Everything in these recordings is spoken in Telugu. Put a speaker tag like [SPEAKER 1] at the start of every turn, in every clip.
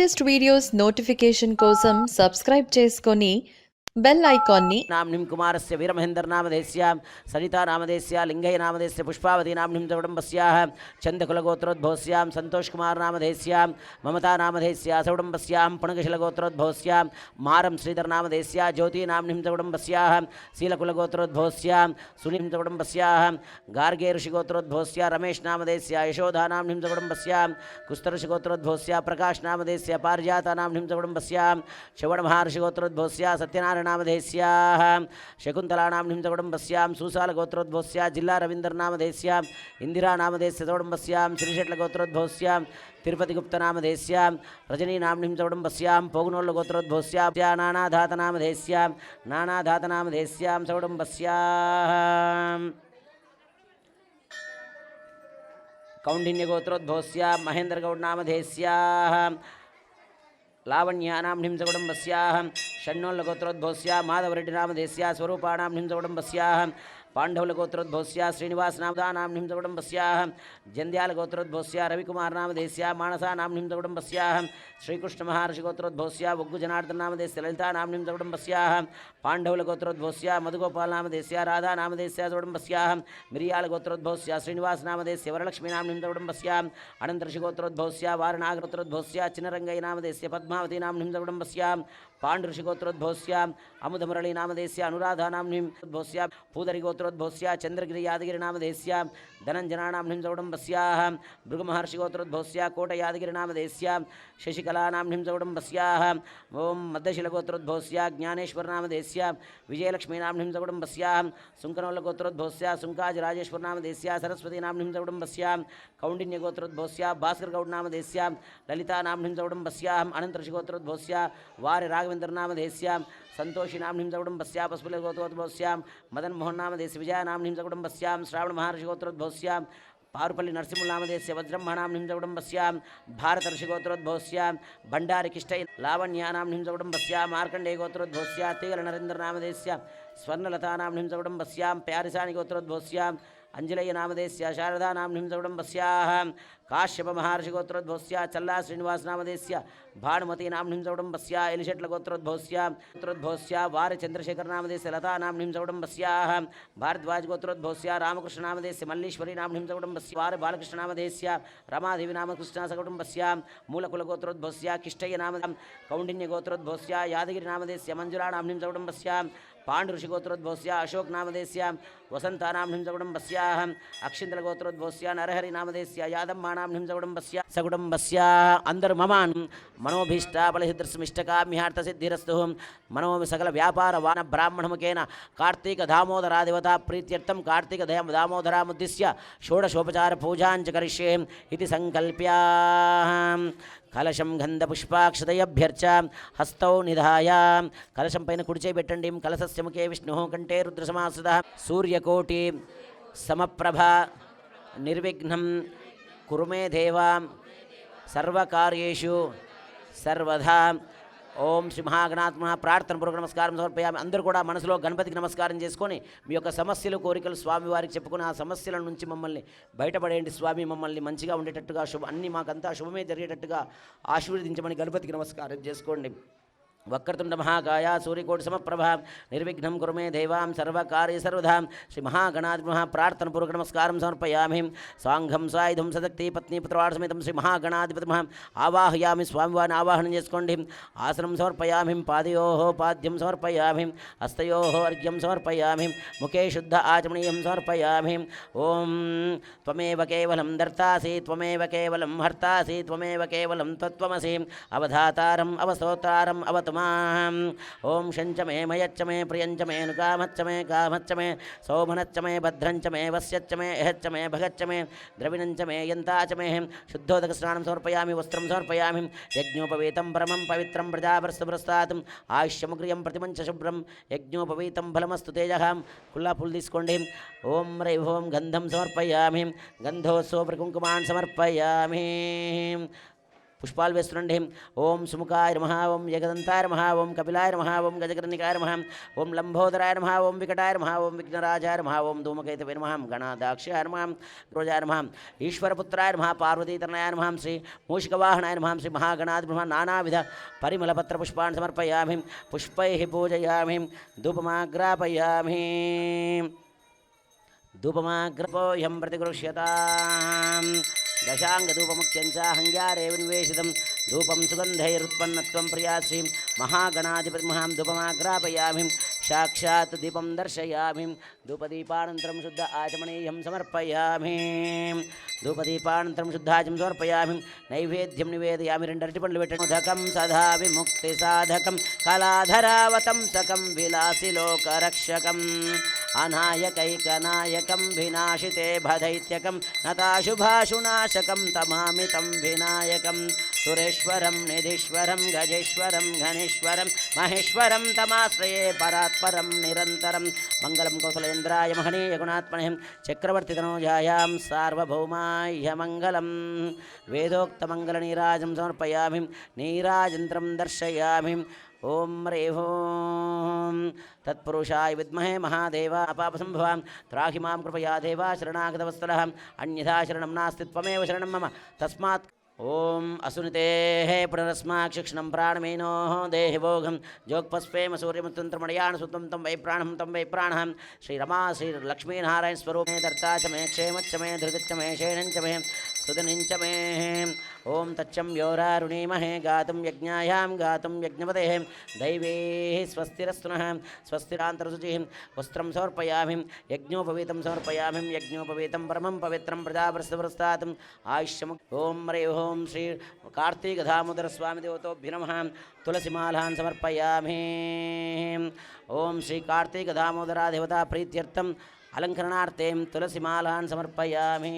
[SPEAKER 1] లేటెస్ట్ వీడియోస్ నోటిఫికేషన్ కోసం సబ్స్క్రైబ్ చేసుకొని बेल ऐकॉन्
[SPEAKER 2] नाम्नीं कुमारस्य वीरमहेन्द्रनामधेस्य सरितानामधेस्य लिङ्गयनामधेस्य पुष्पावतीनाम्नीं चौडम्बस्याः छन्दकुलगोत्रोद्भवस्यां सन्तोषकुमारनामधेस्यां ममतानामधेस्य असौडम्बस्यां पुणगशिलगोत्रोद्भवस्यां मारं श्रीधरनामधेस्य ज्योतीनाम्नीं चौडम्बस्याः शीलकुलगोत्रोद्भवस्यां सुनीं चौडम्बस्याः गार्गे ऋषिगोत्रोद्भवस्य रमेशनामधेस्य यशोधानाम्नीं चौडम्बस्यां कुस्तऋषिगोत्रोद्भवस्य प्रकाशनामधेस्य पारिजातानाम्नीं चौडम्बस्यां शवणमहर्षिगोत्रोद्भवस्य सत्यनारायण सत्यनारायणामधेस्याः शकुन्तलानाम्निं च कुटुम्बस्यां सुसालगोत्रोद्भवस्या जिल्ला रवीन्द्रनामधेस्यां इन्दिरानामधेस्य कुटुम्बस्यां श्रीशट्लगोत्रोद्भवस्यां तिरुपतिगुप्तनामधेस्यां रजनीनाम्निं च कुटुम्बस्यां पोगुनोल्लगोत्रोद्भवस्यां नानाधातनामधेस्यां नानाधातनामधेस्यां లావణ్యానాం హింసకుటుంబస్యాహం షణ్ణోళ్ళ గోత్రోద్భవస్యా మాధవరెడ్డి నామదేశ్యా స్వరూపాణాం హింసకుటుంబస్యాహం పాండవుల గోత్రోద్భవస్య శ్రీనివాస నామదానాం నిహింస కుటుంబస్యాహ జంధ్యాల గోత్రోద్భవస్య రవికుమార్ నామదేశ్య మానసా నాం నిహింస కుటుంబస్యాహ శ్రీకృష్ణ మహర్షి గోత్రోద్భవస్య ఒగ్గు జనార్దన నామదేశ్య లలితా నాం నిహింస కుటుంబస్యాహ పాండవుల గోత్రోద్భవస్య మధుగోపాల్ నామదేశ్య రాధా నామదేశ్య కుటుంబస్యాహ మిరియాల గోత్రోద్భవస్య శ్రీనివాస నామదేశ్య వరలక్ష్మి నాం నిహింస అనంతర్షి గోత్రోద్భవస్య వారణాగోత్రోద్భవస్య చిన్నరంగయ్య నామదేశ్య పద్మావతి నాం నిహింస పాండుషిగోత్రోద్భోస్య అముధమురళి నామదేశ్య అనురాధానాంహిం ఉద్భోస్య పూదరిగోత్రోద్భోస్య చంద్రగిరి యాదగిరి నామదేశ్య ధనంజనానాంహిం చౌడంబస్యాహ భృగుమహర్షిగోత్రోద్భోస్య కోటయాదగిరినామదేశ్య శశికలానాంహిం చౌడంబస్యాహ ఓం మద్దశిలగోత్రోద్భోస్య జ్ఞానేశ్వరనామదేశ్య విజయలక్ష్మీనాంహిం చౌడంబస్యాహ సుంకనోళ్ళగోత్రోద్భోస్య సుంకాజరాజేశ్వరనామదేశ్య సరస్వతీనాంహిం చౌడంబస్య కౌండిన్యగోత్రోద్భోస్య భాస్కర్గౌడ్నామదేశ్య లలితానాంహిం చౌడంబస్యాహం అనంతరశిగోత్రోద్భోస్య వారి రాఘవ राघवेन्द्रनामधेस्यां सन्तोषिनां हिंसकुटुम्बस्या पशुपतिगोत्रोद्भवस्यां मदन्मोहन्नामधेस्य विजयानां हिंसकुटुम्बस्यां श्रावणमहर्षिगोत्रोद्भवस्यां पारुपल्ली नरसिंहनामधेस्य वज्रह्मणां हिंसकुटुम्बस्यां भारतर्षिगोत्रोद्भवस्यां भण्डारिकिष्टै लावण्यानां हिंसकुटुम्बस्यां मार्कण्डेयगोत्रोद्भवस्या तीगलनरेन्द्रनामधेस्य स्वर्णलतानां हिंसकुटुम्बस्यां प्यारिसानिगोत्रोद्भवस्यां अञ्जलयनामधेस्य शारदानां हिंसकुटुम्बस्याः काश्यपमहर्षिगोत्रोद्भवस्या चल्ला श्रीनिवासनामधेस्य भानुमतीनां हिंसकुटुम्बस्या एलिशेट्लगोत्रोद्भवस्या गोत्रोद्भवस्या वारचन्द्रशेखरनामधेस्य लतानां हिंसकुटुम्बस्याः भारद्वाजगोत्रोद्भवस्या रामकृष्णनामधेस्य मल्लीश्वरीनां हिंसकुटुम्बस्य वार बालकृष्णनामधेस्य रमादेवीनामकृष्णसकुटुम्बस्या मूलकुलगोत्रोद्भवस्या किष्टयनाम कौण्डिन्यगोत्रोद्भवस्या यादगिरिनामधेस्य मञ्जुलानां हिंसकुटुम्बस्या పాండుఋషిగోత్రోద్భవస్య అశోక్ నామదేశ్య వసంతానాం హింసకుటుంబస్యాహ అక్షింతలగోత్రోద్భవస్య నరహరి నామదేశ్య యాదమ్మానాం హింసకుటుంబస్య సకుటుంబస్య అందరు మమాన్ మనోభీష్ట బలహిద్రస్మిష్టకామ్యార్థసిద్ధిరస్తు మనో సకల వ్యాపార వాన బ్రాహ్మణముఖేన కార్తీక దామోదరాధివత ప్రీత్యర్థం కార్తీక దామోదరాముద్దిశ్య షోడశోపచార పూజాంచ కరిష్యే ఇది సంకల్ప్యా కలశం గంధపుష్పాక్షతయభ్యర్చ హస్తౌ నిధాయ. కలశం పైన కుడిచే పెట్టండి. కలశస్య ముఖే విష్ణు కంఠే రుద్రసమాసద. సూర్యకోటి సమప్రభ నిర్విఘ్నం. కురుమే దేవా. సర్వకార్యేషు. సర్వదా ఓం శ్రీ మహాగణాత్మ ప్రార్థన పూర్వక నమస్కారం సమర్పయామి. అందరూ కూడా మనసులో గణపతికి నమస్కారం చేసుకొని మీ యొక్క సమస్యలు కోరికలు స్వామి వారికి చెప్పుకుని ఆ సమస్యల నుంచి మమ్మల్ని బయటపడేయండి. స్వామి మమ్మల్ని మంచిగా ఉండేటట్టుగా శుభ అన్ని మాకంతా శుభమే జరిగేటట్టుగా ఆశీర్వదించమని గణపతికి నమస్కారం చేసుకోండి. వక్రతుండ మహాకాయ సూర్యకోటి సమప్రభ. నిర్విఘ్నం కురుమే దేవాం సర్వకార్య సర్వదా శ్రీ మహాగణాధి మహా ప్రార్థన పూర్వక నమస్కారం సమర్పయామి. సాంఘం సాయుధం సదక్తి పత్ని పుత్రవాడ సమేతం శ్రీ మహాగణాధిపతి మహా ఆవాహయామి. స్వామివారిని ఆవాహనం చేసుకోండి. ఆసనం సమర్పయామి. పాదయో పాద్యం సమర్పయామి. హస్తయో అర్ఘ్యం సమర్పయామి. ముఖే శుద్ధ ఆచమనీయం సమర్పయామి. ఓం త్వమేవ కేవలం దర్తాసి త్వమేవ కేవలం హర్తాసి త్వమేవ కేవలం తత్వమసి. అవధాతారం అవస్తోతారం అవత మాం ఓం శంచ మే మయచ్చ మే ప్రియంచ మే నుకామచ్చ మే కామచ్చ మే సోమనచ్చ మే భద్రంచ మే వస్యచ్చ మే ఎహచ్చ మే భగచ్చ మే ద్రవిణంచ మే యంతాచ మే శుద్ధోదక స్నానం సమర్పయామి వస్త్రం సమర్పయామి. యజ్ఞోపవీతం పరమం పవిత్రం ప్రజాపరస్తు ప్రస్తాతం. ఆయుష్యముగ్రియం ప్రతిమంచ శుభ్రం. యజ్ఞోపవీతం ఫలమస్తు తేజ కుల్లా పుల్ తీసుకోండి. ఓం రైభవం గంధం సమర్పయామి. గంధోత్సవ కుంకుమాన్ సమర్పయామి. పుష్పాలు వేస్తుండండి ఓం సుముఖాయ నమ ఓం జగదంతాయ నమ ఓం కపిలాయ నమ ఓం గజకర్ణికాయ నమ ఓం లంబోదరాయ నమ ఓం వికటాయ నమ ఓం విఘ్నరాజాయ నమ ఓం ధూమకేతవే నమ గణాదాక్ష్యాయ నమ రోజాయ నమ ఈశ్వరపుత్రాయ నమ పార్వతీతనయాయ నమ శ్రీ మూషికవాహనాయ నమ శ్రీ మహాగణాధి నమ నానావిధ పరిమళపత్ర పుష్పాన్ని సమర్పయామి పుష్పై పూజయామి ధూపమాగ్రాపయామి ధూపమాగ్రపోహ్యం ప్రతిగృహ్యతాం దశాంగధూపముఖ్యం చ ధూపం సుగంధైరుత్పన్నత్వం ప్రియాశ్రీం మహాగణాధిపతి మహాం ధూపమాగ్రాపయామి సాక్షాత్ దీపం దర్శయామి ధూపదీపానంతరం శుద్ధ ఆచమనీయం సమర్పయామి ధూపదీపానంతరం శుద్ధాచం సమర్పయామి నైవేద్యం నివేదయామి రెండు అరటి పండ్లు పెట్టండి ఉదకం సదా విముక్తి సాధకం। కళాధరావతం సకం విలాసి లోకరక్షకం। అనాయకైకనాయకం వినాశితే భదైత్యకం। నతాశుభాశునాశకం తమామితం వినాయకం। సురేశ్వరం నిధీశ్వరం గజేశ్వరం ఘనేశ్వరం మహేశ్వరం తమాశ్రయే పరాత్పరం నిరంతరం మంగళం కౌసలేంద్రాయ మహనీయ గుణాత్మనే చక్రవర్తి తనోజాయాం సార్వభౌమాయ మంగళం వేదోక్తమంగళనీరాజం సమర్పయామి నీరాజంత్రం దర్శయామి ఓం రే ఓం తత్పురుషాయ విద్మహే మహాదేవ అపాపసంభవాం త్రాహి మాం కృపయా దేవా శరణాగతవత్సల అన్యథా శరణం నాస్తి త్వమేవ శరణం మమ తస్మాత్ ఓం అసునితే పునరస్మాక్షిక్షణం ప్రాణమేనో దేహి భోగం జోక్పస్పేమ సూర్యముత్తంత్రమణయాణ సుతం తం వై ప్రాణం తం వై ప్రాణ శ్రీరమా శ్రీలక్ష్మీనారాయణ స్వరూపే దర్తా చ మే క్షేమచ్చ మే ధృతిచ్చ మే శేణంచ మే సుధనించ మే ఓం తచ్చం యోరారుణీమహే గాతుం యజ్ఞాయాం గాతుం యజ్ఞపతే దైవే స్వస్తిరస్తున స్వస్తిరాంతరశుచి వస్త్రం సమర్పయామి యజ్ఞోపవీతం సమర్పయామి యజ్ఞోపవీతం పరమం పవిత్రం ప్రజాప్రస్థపురస్తాత్ ఆయుష్యము ఓం రే ఓం శ్రీ కార్తీకధామోదర స్వామి దేవతోభ్య నమ తులసిమాలాన్ సమర్పయామి. ఓం శ్రీ కార్తీకధామోదరా దేవతా ప్రీత్యర్థం అలంకరణార్థం తులసిమాలాన్ సమర్పయామి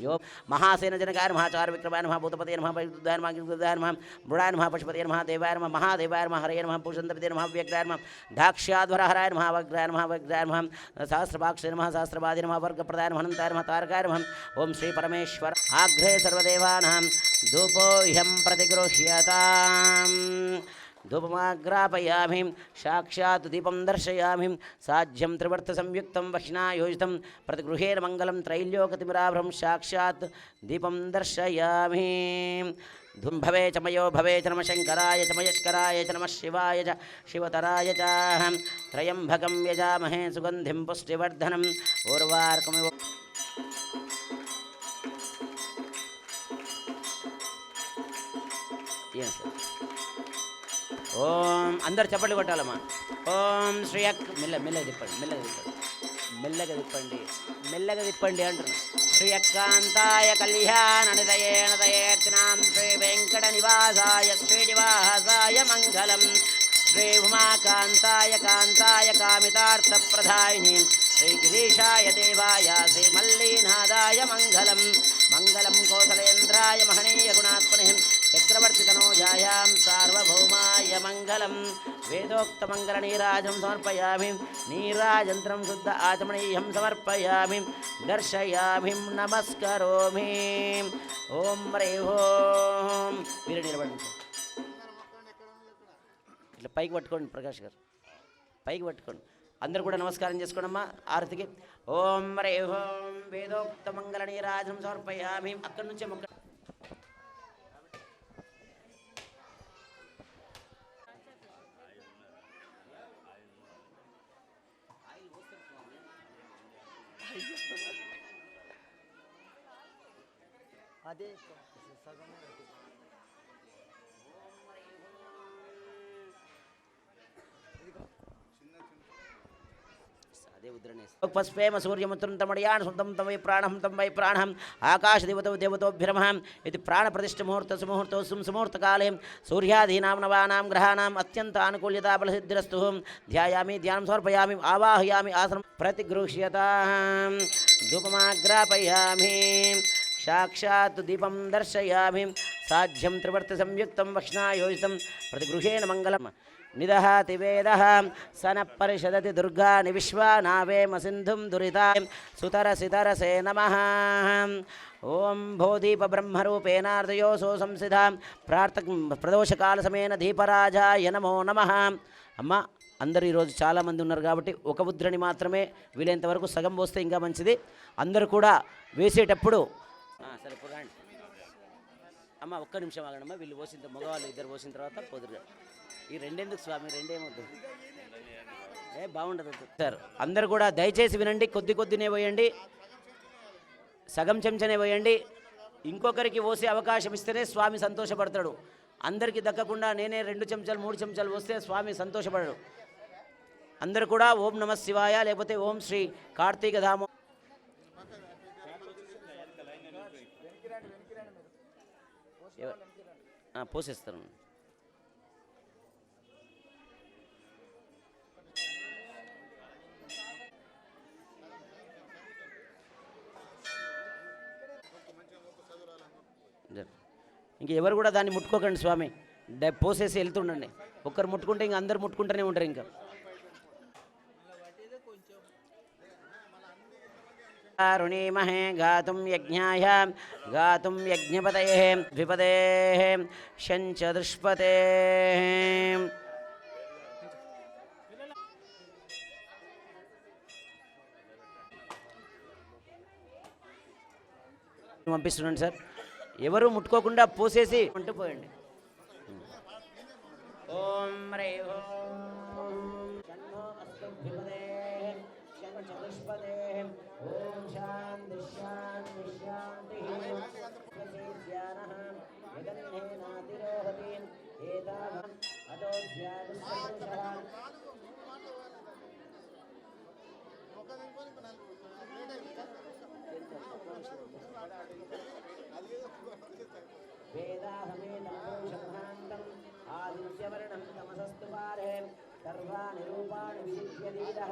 [SPEAKER 2] యో మహాసేన జనకాయ మహాచార విక్రమాయ నమ భూతపతే నమ వైద్యుదాయ నమ గిరిదాయ నమ మృడాయ నమ పశుపతే నమ దేవాయ నమ మహాదేవాయ నమ హరయ నమ పూషంతపతే నమ వ్యగ్రాయ నమ దాక్ష్యాధ్వర హరాయ నమ వగ్రాయ నమ వగ్రాయ నమ సహస్రపాక్ష నమ సహస్రపాది నమ వర్గప్రదాయ నమ అనంతాయ నమ తారకాయ నమ ఓం శ్రీ పరమేశ్వర ఆగ్రే సర్వదేవానాం ధూపోహ్యం ప్రతిగృహ్యతాం ధూపమాగ్రాపయామి సాక్షాత్ దీపం దర్శయామి సాధ్యం త్రివర్త సంయుక్తం వష్ణాయోజితం ప్రతిగృహేణ మంగళం త్రైల్యోకతిమిరాభ్రం సాక్షాత్ దీపం దర్శయామి ధుం భవే చ మయో భవే చ నమ శంకరాయ చ మయస్కరాయ చ నమ శివాయ చ శివతరాయ చ త్రయంబకం యజామహే సుగంధిం పుష్టివర్ధనం ఊర్వార్కమివ ఏం సార్ ఓం అందరు చప్పట్లు కొట్టాలమ్మా. ఓం శ్రీ అక్ మెల్ల మెల్లగా తిప్పండి మెల్లగా తిప్పండి. మెల్లగా తిప్పండి మెల్లగా తిప్పండి అంటున్నాను శ్రీ అక్కాంతాయ కళ్యాణ నిదయేణ దయేర్చనాం శ్రీ వెంకట నివాసాయ శ్రీనివాసాయ మంగళం. శ్రీ ఉమాకాంతాయ కాంతాయ కామితార్థప్రదాయిని శ్రీ గిరీశాయ దేవాయ శ్రీ మల్లీనాథాయ మంగళం. మంగళం కోసలేంద్రాయ మహనీయ గుణాత్మని చక్రవర్తి తనోజాయాం సార్వభౌమ సార్వభౌమాయ మంగళం వేదోక్తమంగళ నీరాజం సమర్పయామి. నీరాజంత్రం శుద్ధ ఆచమనీయం సమర్పయామి. దర్శయామి నమస్కరోమి. ఓం రే ఓం. మీరు నిలబడి ఇట్లా పైకి పట్టుకోండి ప్రకాష్ గారు. పైకి పట్టుకోండి. అందరు కూడా నమస్కారం చేసుకోండమ్మా ఆరతికి. ఓం రే ఓం. వేదోక్త మంగళ నీరాజం సమర్పయామి. అక్కడి నుంచే మొక్క
[SPEAKER 3] అదే సగం
[SPEAKER 2] అదే ఉద్రణే పస్పేమ సూర్యముత్రం తమడియాన్ సుతం తం వై ప్రాణం తం వై ప్రాణం. ఆకాశదేవతో దేవతోభ్యరమ ఇది ప్రాణప్రతిష్ఠ ముహూర్త సుముహూర్తో సుముహూర్తకాలే. సూర్యాదీనాం నవానాం గ్రహాణం అత్యంత ఆనుకూల్యత బలసిద్ధిరస్తు ధ్యాయామి ధ్యానం సమర్పయామి ఆవాహయామి ఆసనం ప్రతిగృహ్యత. ధూపమాగ్రాపయామి. సాక్షాత్ దీపం దర్శయామి. సాధ్యం త్రివర్త సంయుక్తం వక్ష్ణాయోజితం. ప్రతిగృహేణ మంగళం. నిదహతి వేద సన పరిషదతి దుర్గాని విశ్వానావేమ సింధుం దురిత సుతరసితరసే నమ ఓం భోదీప బ్రహ్మరూపేణార్దయోసో సంసిధ ప్రార్థ ప్రదోషకాల సమేన దీపరాజాయ నమో నమ అమ్మ అందరూ ఈరోజు చాలామంది ఉన్నారు కాబట్టి ఒక ముద్రని మాత్రమే వీలైనంత వరకు సగం పోస్తే ఇంకా మంచిది. అందరూ కూడా వేసేటప్పుడు సరే ఇప్పుడు అమ్మ ఒక్క నిమిషం ఆగండమ్మా. వీళ్ళు పోసిన మగవాళ్ళు ఇద్దరు పోసిన తర్వాత పొదురు ఈ రెండెందుకు స్వామి? రెండేమొద్దు. ఏ బాగుండదు సార్ అందరు కూడా దయచేసి వినండి కొద్ది కొద్దినే పోయండి సగం చెంచనే పోయండి. ఇంకొకరికి పోసే అవకాశం ఇస్తేనే స్వామి సంతోషపడతాడు. అందరికీ దక్కకుండా నేనే రెండు చెంచాలు మూడు చెంచాలు వస్తే స్వామి సంతోషపడడు. అందరు కూడా ఓం నమ శివాయ లేకపోతే ఓం శ్రీ కార్తీక ధామ. పోసేస్తాను. ఇంక ఎవరు కూడా దాన్ని ముట్టుకోకండి స్వామి. డ- పోసేసి వెళ్తుండండి. ఒక్కరు ముట్టుకుంటే ఇంక అందరు ముట్టుకుంటూనే ఉంటారు ఇంకా. అరుణీమహే గాతుం యజ్ఞాయ గాతుం యజ్ఞపదే ద్విపదే శంచదుష్పతే పంపిస్తున్నాను సార్. ఎవరు ముట్టుకోకుండా పోసేసి అంటూ పోయండి. ఓం రే ఓం. శాంతి శాంతి శాంతి. స్వశీర్ష్యానః తమసస్తు పారే సర్వాణి రూపాణి విదిత్యదీరః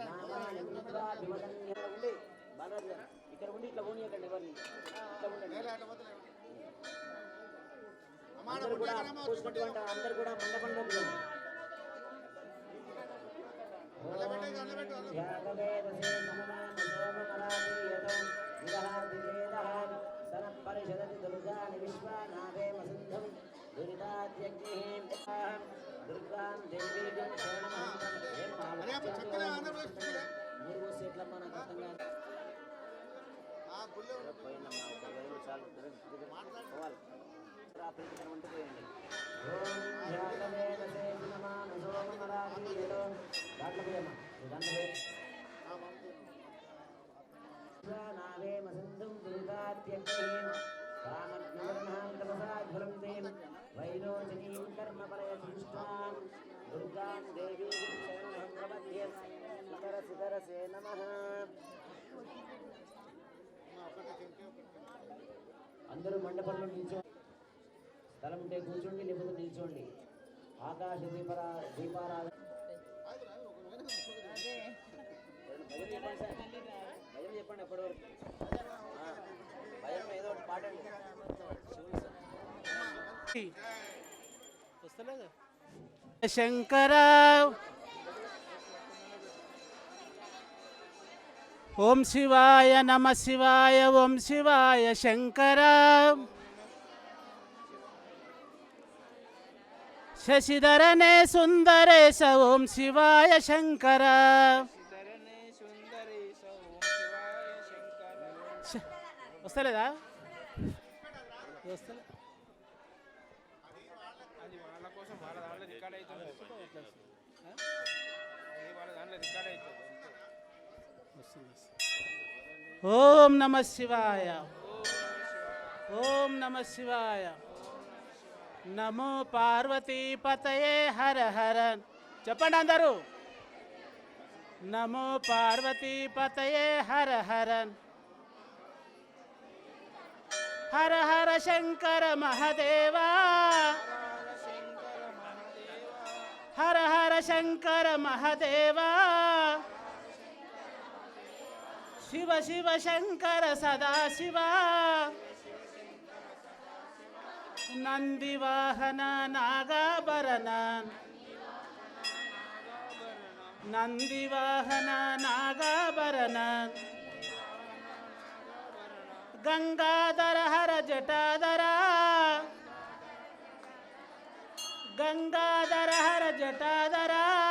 [SPEAKER 2] నామాని విద్వాభిమగన్య ఉండి బాలాజీ గారు, ఇక్కడ ఉండి ఇట్లా ఇట్లా ఉండండి అందరూ కూడా కూర్చున్నటువంటి అందరూ కూడా మండపంలో సోమమరాజీయతం దురితాద్యగ్నిః దుర్గాం దేవీగం శరణమహంతం ఏం మాట్లాడుతున్నారు? మీరు పోస్తే ఎట్లమ్మా నాకు అర్థం కాదు. పోయిందమ్మా, ఒక దగ్గర- దగ్గర పోవాలి. పోయండి. అందరూ మండపంలో నిల్చో స్థలం ఉంటే కూర్చోండి లేకపోతే నిల్చోండి. ఆకాశ దీపరా దీపారాధన భయం చెప్పండి ఎప్పటి చెప్పండి వరకు భయం ఏదో ఒకటి పాడండి. వస్తలేదు?
[SPEAKER 4] శంకరావు ఓం శివాయ నమ శివాయ ఓం శివాయ శంకర. శశిధరనే సుందరేశ ఓం శివాయ శంకర. వస్తలేదా? వస్తలే. వస్తుంది. ఓం నమ శివాయ. ఓం నమ శివాయ. నమో పార్వతీ పతయే హర హర. చెప్పండి అందరూ. నమో పార్వతీ పతయే హర హర. హర హర శంకర మహదేవా. హర హర శంకర మహదేవా. ಶಿವ ಶಿವ ಶಂಕರ ಸದಾ ಶಿವ. ನಂದಿವಾಹನ ನಾಗಾಭರಣ. ನಂದಿವಾಹನ ನಾಗಾಭರಣ. ಗಂಗಾಧರ ಹರ ಜಟಾಧರ. ಗಂಗಾಧರ ಹರ ಜಟಾಧರಾ.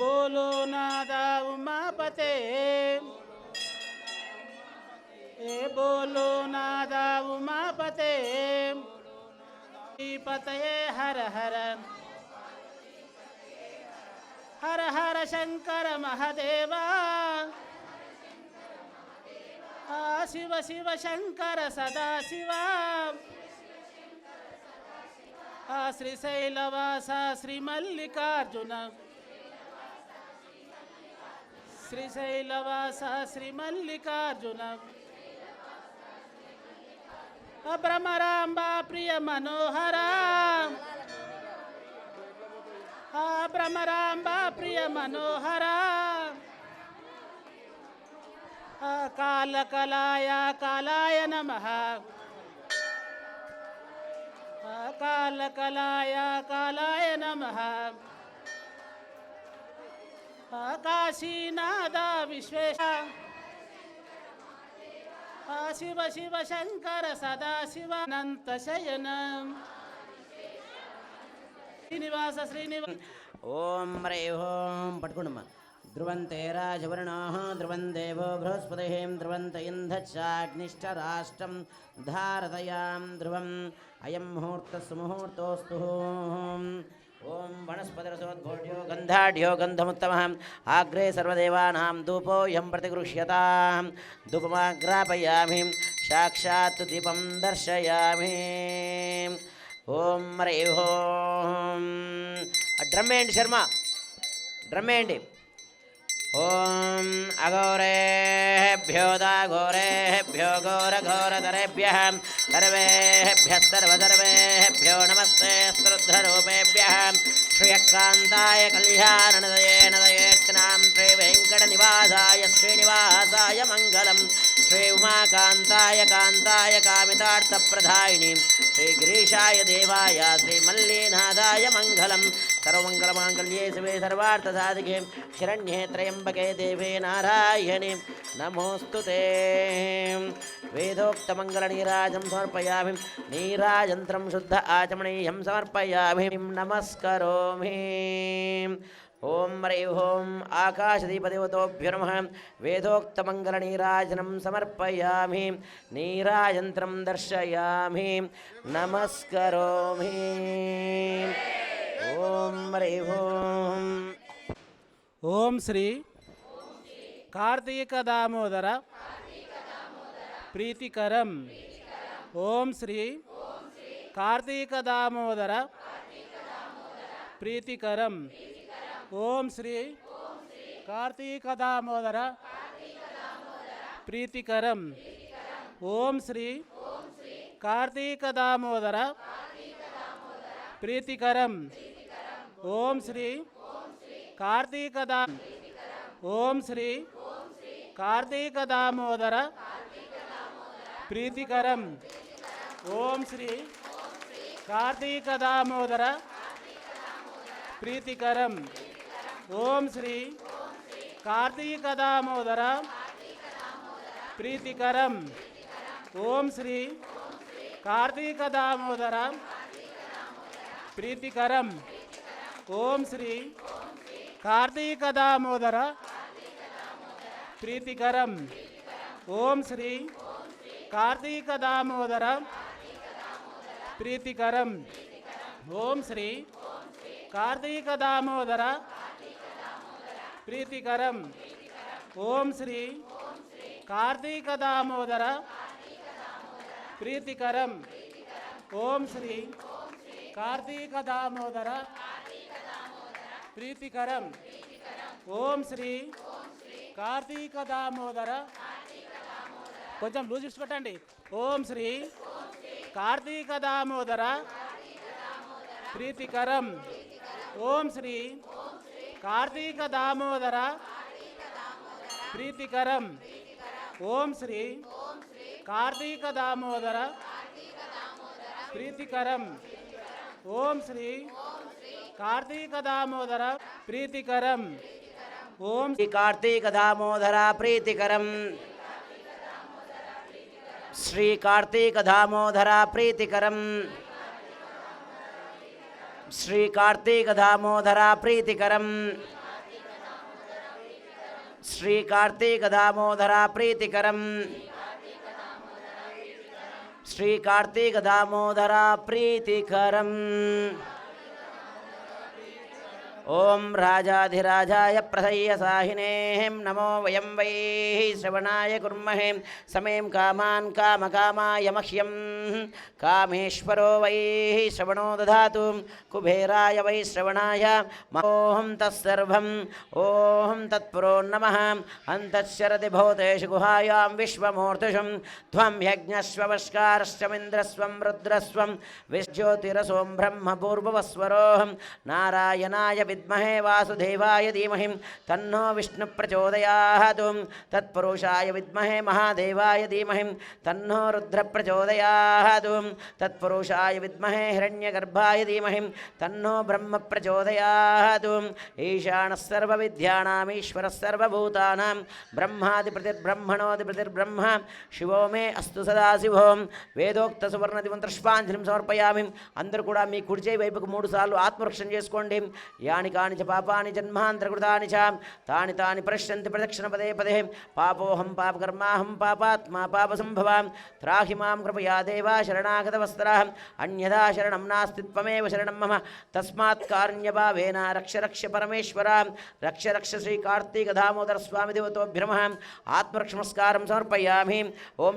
[SPEAKER 4] बोलो नादा उमापते ए बोलो नादा उमापते पते हर हर। हर हर शंकर महादेवा। आ शिव शिव शंकर सदा शिवा। आ श्री मल्लिकार्जुन। श्री शैलवासा श्री मल्लिकार्जुन। अभ्रम रांबा प्रिय श्रीशैलवास श्रीमल्लिकार्जुन भ्रमराम्बा प्रियमनोहर भ्रमराम्बा काल कलाया कालाय नम। काल कलाया कालाय नमः। కాశీనాథ విశ్వేశ శివ శివ శంకర సదా శివానంత శయన. శ్రీనివాస శ్రీనివాస.
[SPEAKER 2] ఓం హ్రై ఓం. పట్టుకోండమ్మా. ధ్రువంతే రాజవర్ణా ధ్రువం దేవో బృహస్పతిం ధ్రువంత ఇంధచ్చాగ్నిష్ట రాష్ట్రం ధారతయాం ధ్రువం. అయం ముహూర్త సుముహూర్తోస్తు ఓం వనస్పతిరసోద్ఘోడ్యో గంధాఢ్యో గంధముత్తమ ఆగ్రే సర్వదేవానాం ధూపోయం ప్రతిగృహ్యతాం. ధూపమాగ్రాపయామి. సాక్షాత్ దీపం దర్శయామి. ఓం మరే ఓం డ్రమ్ వేయండి శర్మ. డ్రమ్ వేయండి. ఓం అఘోరేభ్యోదాఘోరేభ్యో ఘోరఘోరధరేభ్య. सर्वेभ्यः सर्वसर्वेभ्यो नमस्ते स्क्रुद्धरूपेभ्यः श्रियक्रान्ताय कल्याणनदये नदयेर्तिनां श्रीवेङ्कटनिवासाय श्रीनिवासाय मङ्गलं श्री उमाकान्ताय कान्ताय कामितार्थप्रधायिनीं श्रीगिरीशाय देवाय श्रीमल्लीनाथाय मङ्गलम् सर्वमङ्गलमाङ्गल्ये शिवे सर्वार्थसाधिके शरण्ये त्र्यम्बके देवे नारायणे नमोऽस्तु ते वेदोक्तमङ्गलनीराजं समर्पयामि नीराजन्त्रं शुद्ध आचमणीयं समर्पयामि नमस्करोमि ఓం హ్రై ఓం ఆకాశదీపదేవతోభ్యో నమ వేదోక్తమంగళనీరాజనం సమర్పయామి నీరాజంత్రం దర్శయామి నమస్కరోమి ఓం హరి ఓం
[SPEAKER 4] ఓం శ్రీ కార్తీక దామోదర ప్రీతికరం. ఓం శ్రీ కార్తీక దామోదర ప్రీతికరం. ఓం శ్రీ కార్తీక దామోదర ప్రీతికరం. ఓం శ్రీ కార్తీక దామోదర ప్రీతికరం. ఓం శ్రీ కార్తీకదా. ఓం శ్రీ కార్తీక దామోదర ప్రీతికరం. ఓం శ్రీ కార్తీక దామోదర ప్రీతికరం. ఓం శ్రీ కార్తీక దామోదర ప్రీతికరం. ఓం శ్రీ కార్తీక దామోదర ప్రీతికరం. ఓం శ్రీ కార్తీక దామోదర ప్రీతికరం. ఓం శ్రీ కార్తీక దామోదర ప్రీతికరం. ఓం శ్రీ కార్తీక దామోదర ప్రీతికరం. ఓం శ్రీ కార్తీక దామోదర ప్రీతికరం. ఓం శ్రీ కార్తీక దామోదర ప్రీతికరం. ఓం శ్రీ కార్తీక దామోదర కొంచెం లూజ్ ఇచ్చుకోటండి ఓం శ్రీ కార్తీక దామోదర ప్రీతికరం. ఓం శ్రీ కార్తీక దామోదర ప్రీతికరం. ఓం శ్రీ కార్తీక దామోదర ప్రీతికరం. ఓం శ్రీ కార్తీక దామోదర ప్రీతికరం. ఓం
[SPEAKER 2] శ్రీ కార్తీక దామోదర ప్రీతికరం. శ్రీ కార్తీక దామోదర ప్రీతికరం. శ్రీ కార్తీక దామోదర ప్రీతికరం. శ్రీ కార్తీక దామోదర ప్రీతికరం. శ్రీ కార్తీక దామోదర ప్రీతికరం ओम राजाधिराजाय साहिने नमो वयम वै श्रवणाय कुर्महे, समें काम काम मह्यं कामेश्वरो वै श्रवणो दधातु, कुबेराय वै श्रवणाय मोहं तत्सर्वम्। ओम तत्पुरो नमः। अन्तःशरति भूतेषु गुहायां विश्वमूर्तिषं, त्वं रुद्रस्व रुद्रस्वं ब्रह्म ब्रह्मपूर्ववस्वरोऽहं, नारायणाय నారాయణాయ విద్మహే వాసుదేవాయ ధీమహి తన్నో విష్ణు ప్రచోదయాత్ తత్పురుషాయ విద్మహే మహాదేవాయ ధీమహి తన్నో రుద్ర ప్రచోదయాత్ తత్పురుషాయ విద్మహే హిరణ్యగర్భాయ ధీమహి తన్నో బ్రహ్మ ప్రచోదయాత్ ఈశానः సర్వవిద్యానామీశ్వరः సర్వభూతానాం బ్రహ్మాదిప్రతిర్బ్రహ్మణోదిప్రతిర్బ్రహ్మ శివో మే అస్తు సదాశివో వేదోక్త సువర్ణది మంత్రష్పాంజలిం సమర్పయామి అందరూ కూడా మీ కుడి చేయి వైపుకు మూడు సార్లు ఆత్మరక్షణ చేసుకోండి। యాని కాని చ పాపాని జన్మాంతరకృతాని చ తాని తాని ప్రశ్యంతి ప్రదక్షిణ పదే పదే పాపోహం పాపకర్మాహం పాపాత్మా పాపసంభవాం త్రాహి మాం కృపయా దేవా శరణాగత వస్త్రా అన్యదా శరణం నాస్తి త్వమేవ శరణం మమ తస్మాత్ కారుణ్యభావేన రక్ష రక్ష పరమేశ్వర రక్ష రక్ష శ్రీ కార్తీక దామోదర స్వామి దేవతోభ్యమ ఆత్మరక్షమస్కారం సమర్పయామి ఓం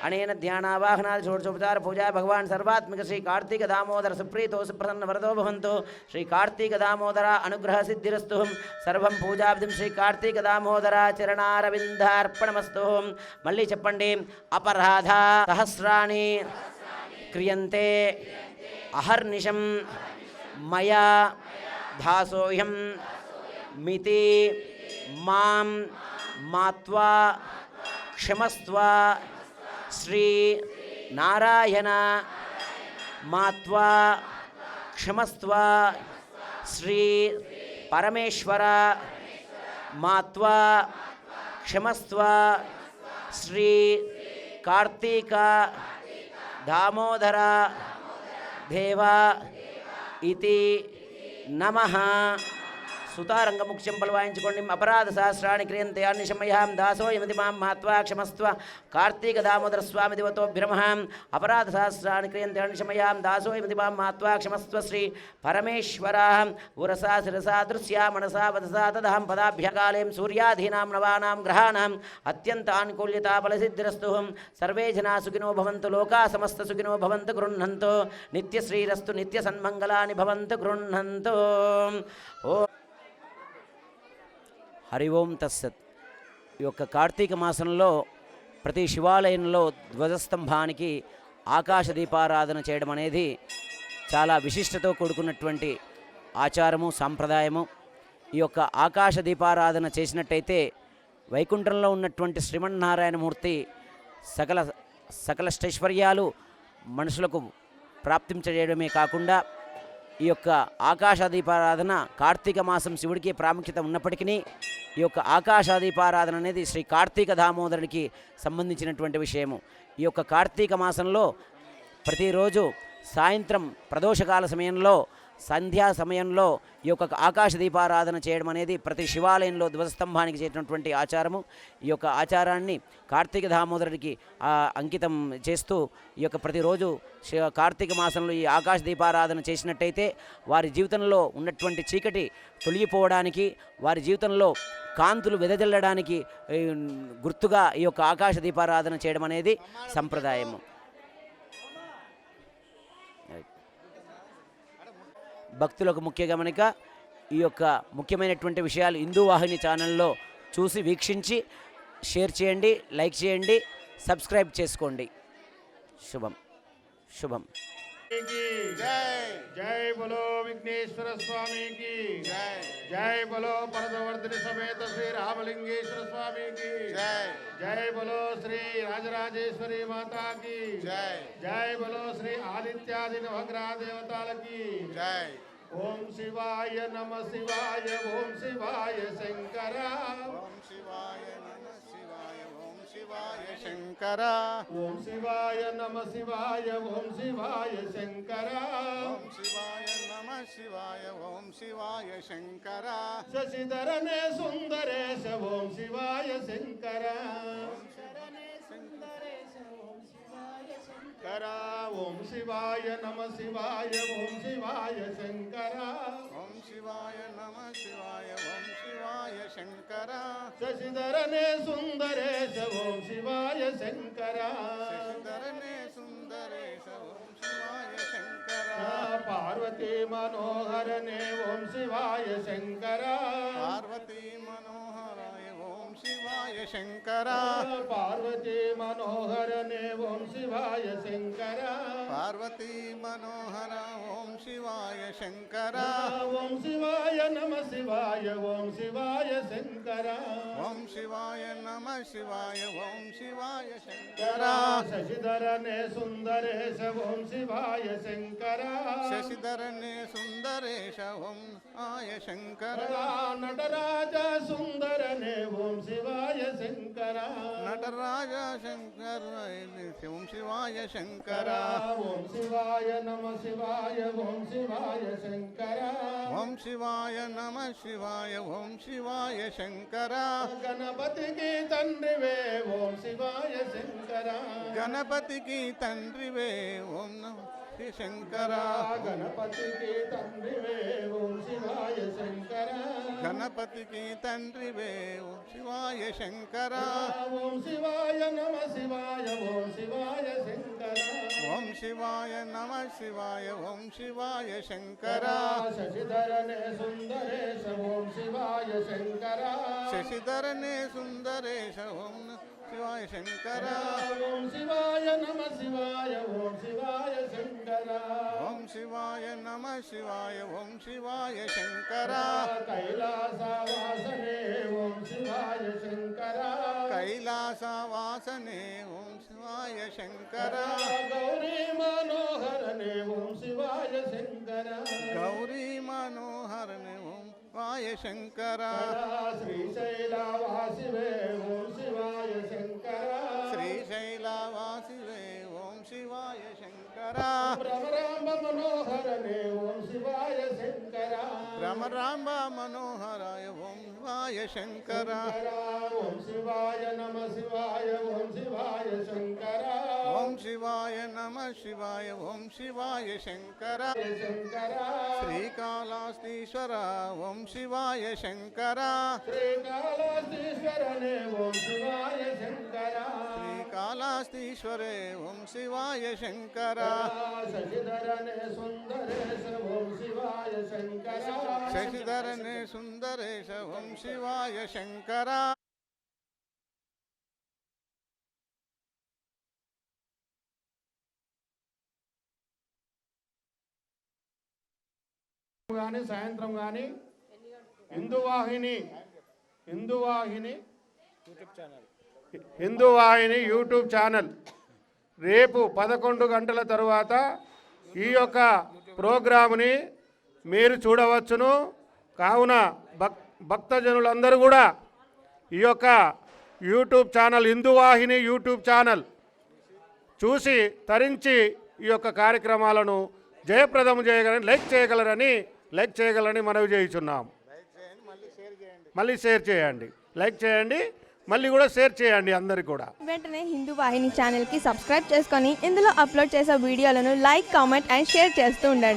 [SPEAKER 2] యత్పూజితం మయా దేవ పరిపూర్ణం తథాస్తు మే అనేన ధ్యానావాహనాది షోడశోపచార పూజా భగవాన్ సర్వాత్మిక శ్రీ కార్తీక దామోదర సుప్రీతో సుప్రసన్న వరదో భవంతు శ్రీ కార్తీక దామోదర అనుగ్రహ సిద్ధిరస్తు సర్వం పూజాబ్దిం శ్రీ కార్తీక దామోదర చరణారవిందార్పణమస్తు మళ్ళీ చెప్పండి అపరాధ సహస్రాణి క్రియంతే అహర్నిశం మయా దాసోహ్యం మితి మాం మాత్వా క్షమస్వ శ్రీ నారాయణ మాత్వా క్షమస్వ శ్రీ పరమేశ్వర మాత్వా క్షమస్వ శ్రీ కార్తీక దామోదర దేవ ఇది నమ సుతారంగముఖ్యం పలవాయించుకోండి అపరాధ సహస్రాన్ని క్రియంతే అన్నిశమయాం దాసోయమతి మాం మాత్వా క్షమస్వ కార్తీక దామోదర స్వామి దివతో భ్రమహాం అపరాధ సహస్రాన్ని క్రియంతే అన్నిశమయాం దాసోయమతి మాం మాత్వా క్షమస్వ శ్రీ పరమేశ్వర. ఉరసా శిరసా దృశ్యా మనసా వదసా తదహం పదాభ్యకాలేం సూర్యాధీనాం నవానాం గ్రహాణం. అత్యంత ఆనుకూల్యతా ఫలసిద్ధిరస్తు. సర్వే జనా సుఖినో భవంతు. లోకా సమస్త సుఖినో భవంతు. గృహ్ణంతు. నిత్యశ్రీరస్తు నిత్య సన్మంగళాని భవంతు. గృహ్ణంతో. ఓ హరి ఓం తస్సత్. ఈ యొక్క కార్తీక మాసంలో ప్రతి శివాలయంలో ధ్వజస్తంభానికి ఆకాశ దీపారాధన చేయడం అనేది చాలా విశిష్టతో కూడుకున్నటువంటి ఆచారము సాంప్రదాయము. ఈ యొక్క ఆకాశ దీపారాధన చేసినట్టయితే వైకుంఠంలో ఉన్నటువంటి శ్రీమన్నారాయణమూర్తి సకల సకల ష్టైశ్వర్యాలు మనుషులకు ప్రాప్తించడమే కాకుండా ఈ యొక్క ఆకాశదీపారాధన కార్తీక మాసం శివుడికి ప్రాముఖ్యత ఉన్నప్పటికీ ఈ యొక్క ఆకాశదీపారాధన అనేది శ్రీ కార్తీక దామోదరునికి సంబంధించినటువంటి విషయము. ఈ యొక్క కార్తీక మాసంలో ప్రతిరోజు సాయంత్రం ప్రదోషకాల సమయంలో సంధ్యా సమయంలో ఈ యొక్క ఆకాశ దీపారాధన చేయడం అనేది ప్రతి శివాలయంలో ధ్వజస్తంభానికి చేసినటువంటి ఆచారము. ఈ యొక్క ఆచారాన్ని కార్తీక దామోదరుడికి అంకితం చేస్తూ ఈ యొక్క ప్రతిరోజు కార్తీక మాసంలో ఈ ఆకాశ దీపారాధన చేసినట్టయితే వారి జీవితంలో ఉన్నటువంటి చీకటి తొలగిపోవడానికి వారి జీవితంలో కాంతులు వెదజల్లడానికి గుర్తుగా ఈ యొక్క ఆకాశ దీపారాధన చేయడం అనేది సంప్రదాయము. భక్తులకు ముఖ్య గమనిక ఈ యొక్క ముఖ్యమైనటువంటి విషయాలు హిందూ వాహిని ఛానల్లో చూసి వీక్షించి షేర్ చేయండి లైక్ చేయండి సబ్స్క్రైబ్ చేసుకోండి. శుభం. శుభం.
[SPEAKER 5] जय। जय बोलो विघ्नेश्वर स्वामी की। जय। जय बोलो परदवर्धन समेत श्री रामलिंगेश्वर स्वामी की। जय। जय बोलो श्री राजराजेश्वरी माता की। जय। जय बोलो श्री आदित्यादि नवग्रह देवताल की। जय। ओम शिवाय नम शिवाय ओम शिवाय शंकर।
[SPEAKER 6] ओम शिवाय नम। శివాయ శంకర.
[SPEAKER 5] ఓం శివాయ నమ శివాయ ఓం శివాయ శంకర.
[SPEAKER 6] ఓం శివాయ నమ శివాయ ఓం శివాయ శంకర.
[SPEAKER 5] శశిధరనే సుందరేశ ఓం శివాయ శంకర. ఓం శివాయ నమ శివాయ ఓం శివాయ శంకర.
[SPEAKER 6] ఓం శివాయ నమ శివాయ శంకర
[SPEAKER 5] శశిధరనే సుందరేశ ఓం శివాయ శంకర.
[SPEAKER 6] శశిధరనే సుందరేశ ఓం శివాయ శంకర.
[SPEAKER 5] పార్వతీ మనోహరనే ఓం శివాయ శంకర.
[SPEAKER 6] పార్వతీ శివాయ శంకర
[SPEAKER 5] పార్వతీ మనోహరనే ఓం శివాయ శంకర
[SPEAKER 6] పార్వతీ మనోహర ఓం శివాయ శంకర
[SPEAKER 5] ఓం శివాయ నమ శివాయ ఓం శివాయ శంకర
[SPEAKER 6] ఓం శివాయ నమ శివాయ ఓం శివాయ శంకర
[SPEAKER 5] శశిధరనే సుందరేశ ఓం శివాయ శంకర
[SPEAKER 6] శశిధరనే సుందరేశ ఓం ఆయ శంకర
[SPEAKER 5] నటరాజ సుందరనే ఓం శివాయ శంకర
[SPEAKER 6] నటరాజ శంకర ఓం శివాయ శంకర.
[SPEAKER 5] ఓం శివాయ నమ శివాయ ఓం శివాయ శంకర.
[SPEAKER 6] ఓం శివాయ నమ శివాయ ఓం శివాయ శంకర.
[SPEAKER 5] గణపతికి తండ్రివే ఓం శివాయ శంకర.
[SPEAKER 6] గణపతికి తండ్రివే ఓం నమ శంకర.
[SPEAKER 5] గణపతికి తండ్రివే ఓం శివాయ శంకర.
[SPEAKER 6] గణపతికి తండ్రివే ఓం శివాయ శంకర.
[SPEAKER 5] ఓం శివాయ నమ శివాయ ఓం శివాయ శంకర.
[SPEAKER 6] ఓం శివాయ నమ శివాయ ఓం శివాయ శంకర.
[SPEAKER 5] శశిధరనే సుందరేశ ఓం శివాయ శంకర.
[SPEAKER 6] శశిధరనే సుందరేశ ఓం శివాయ శంకర.
[SPEAKER 5] ఓం శివాయ నమ శివాయ ఓం శివాయ శంకర.
[SPEAKER 6] ఓం శివాయ నమ శివాయ ఓం శివాయ శంకర.
[SPEAKER 5] కైలాసవాసనే ఓం శివాయ శంకర.
[SPEAKER 6] కైలాసవాసనే ఓం శివాయ శంకర.
[SPEAKER 5] గౌరీ మనోహరనే ఓం శివాయ శంకర.
[SPEAKER 6] గౌరీ మనోహరనే ఓం శివాయ శంకర.
[SPEAKER 5] శ్రీశైలవాసివే ఓం శంకర. భ్రమరాంబ మనోహరనే ఓం శివాయ శంకర.
[SPEAKER 6] భ్రమరాంబ మనోహరాయ ఓం శివాయ శంకర
[SPEAKER 5] ఓం శివాయ నమ శివాయ ఓం శివాయ శంకర.
[SPEAKER 6] ఓం శివాయ నమ శివాయ ఓం శివాయ శంకర.
[SPEAKER 5] శంకర
[SPEAKER 6] శ్రీకాళహస్తీశ్వర ఓం శివాయ శంకర.
[SPEAKER 5] శ్రీకాళహస్తీశ్వరనే ఓం శివాయ శంకర.
[SPEAKER 6] శ్రీకాళహస్తీశ్వరే ఓం శివాయ శంకర.
[SPEAKER 5] శశిధరనే సుందరేశ ఓం శివాయ శంకర.
[SPEAKER 6] శశిధరనే సుందరేశ ఓం శివాయ శంకర.
[SPEAKER 5] కానీ సాయంత్రం కానీ హిందువాహిని హిందువాహిని హిందువాహిని యూట్యూబ్ ఛానల్. రేపు పదకొండు గంటల తరువాత ఈ యొక్క ప్రోగ్రాముని మీరు చూడవచ్చును. కావున భక్ భక్తజనులందరూ కూడా ఈ యొక్క YouTube channel Hinduvahini YouTube channel చూసి తరించి ఈ యొక్క కార్యక్రమాలను జయప్రదం చేయగలని లైక్ చేయగలరని లైక్ చేయగలరని మనవి చేయుచున్నాం. మళ్ళీ షేర్ చేయండి లైక్ చేయండి మళ్ళీ కూడా షేర్ చేయండి అందరికి కూడా.
[SPEAKER 7] వెంటనే హిందూ వాహిని ఛానల్కి సబ్స్క్రైబ్ చేసుకొని ఇందులో అప్లోడ్ చేసే వీడియోలను లైక్ కామెంట్ అండ్ షేర్ చేస్తూ ఉండండి.